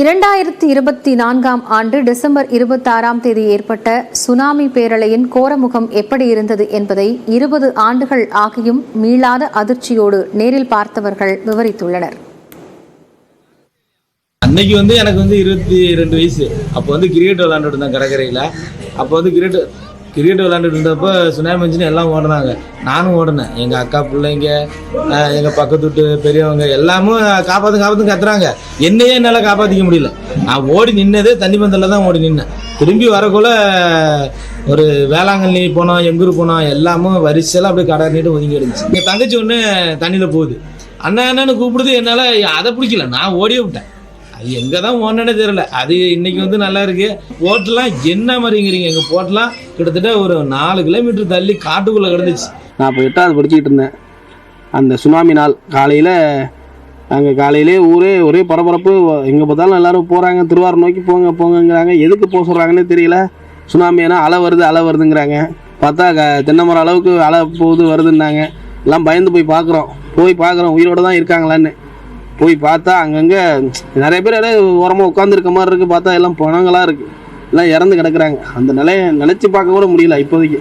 இரண்டாயிரத்தி இருபத்தி நான்காம் ஆண்டு டிசம்பர் இருபத்தாறாம் தேதி ஏற்பட்ட சுனாமி பேரலையின் கோரமுகம் எப்படி இருந்தது என்பதை இருபது ஆண்டுகள் ஆகியும் மீளாத அதிர்ச்சியோடு நேரில் பார்த்தவர்கள் விவரித்துள்ளனர். அன்னைக்கு வந்து எனக்கு வந்து இருபத்தி ரெண்டு வயசு. அப்போ வந்து கிரிக்கெட் விளாண்டுட்டு இருந்தேன் கடற்கரையில். அப்போ வந்து கிரிக்கெட் கிரிக்கெட் விளாண்டுட்டு இருந்தப்போ சுனாமி வந்துச்சுன்னு எல்லாம் ஓடினாங்க. நானும் ஓடினேன். எங்கள் அக்கா பிள்ளைங்க எங்கள் பக்கத்து வீட்டு பெரியவங்க எல்லாமும் காப்பாற்று காப்பாற்று கத்துறாங்க. என்னையே என்னால் காப்பாற்றிக்க முடியல. நான் ஓடி நின்னதே தண்ணி பந்தலில் தான் ஓடி நின்னேன். திரும்பி வரக்குள்ள ஒரு வேளாங்கண்ணி போனோம் எங்கூர் போனோம் எல்லாமும் வரிசையெல்லாம் அப்படியே கடை நீட்டு ஒதுங்கி இருந்துச்சு. எங்கள் தங்கச்சி ஒன்று தண்ணியில் போகுது. அண்ணா என்னன்னு கூப்பிடுது என்னால் அதை பிடிக்கல. நான் ஓடியே விட்டேன். அது எங்கே தான் ஓனனே தெரியல. அது இன்னைக்கு வந்து நல்லா இருக்கு. போட்டெல்லாம் என்ன மாதிரிங்கிறீங்க? எங்கள் போட்டெல்லாம் கிட்டத்தட்ட ஒரு நாலு கிலோமீட்டர் தள்ளி காட்டுக்குள்ளே கிடந்துச்சு. நான் இப்போ எட்டாவது படிச்சுக்கிட்டு இருந்தேன். அந்த சுனாமி நாள். காலையில் நாங்கள் காலையிலே ஊரே ஒரே பரபரப்பு. எங்கே பார்த்தாலும் எல்லாரும் போகிறாங்க திருவாரூர் நோக்கி போங்க போங்கங்கிறாங்க. எதுக்கு போக சொல்கிறாங்கன்னே தெரியல. சுனாமி ஏன்னா அலை வருது அலை வருதுங்கிறாங்க. பார்த்தா க தென்னை மரம் அளவுக்கு அலை போகுது வருதுன்னாங்க. எல்லாம் பயந்து போய் பார்க்குறோம். போய் பார்க்குறோம். உயிரோட தான் இருக்காங்களான்னு. போய் பார்த்தா அங்கங்கே நிறைய பேர் எல்லாம் ஓரமாக உட்காந்துருக்க மாதிரி இருக்குது பார்த்தா எல்லாம் பணங்களாக இருக்குது எல்லாம் இறந்து கிடக்குறாங்க. அந்த நிலையை நினச்சி பார்க்க கூட முடியல இப்போதைக்கு.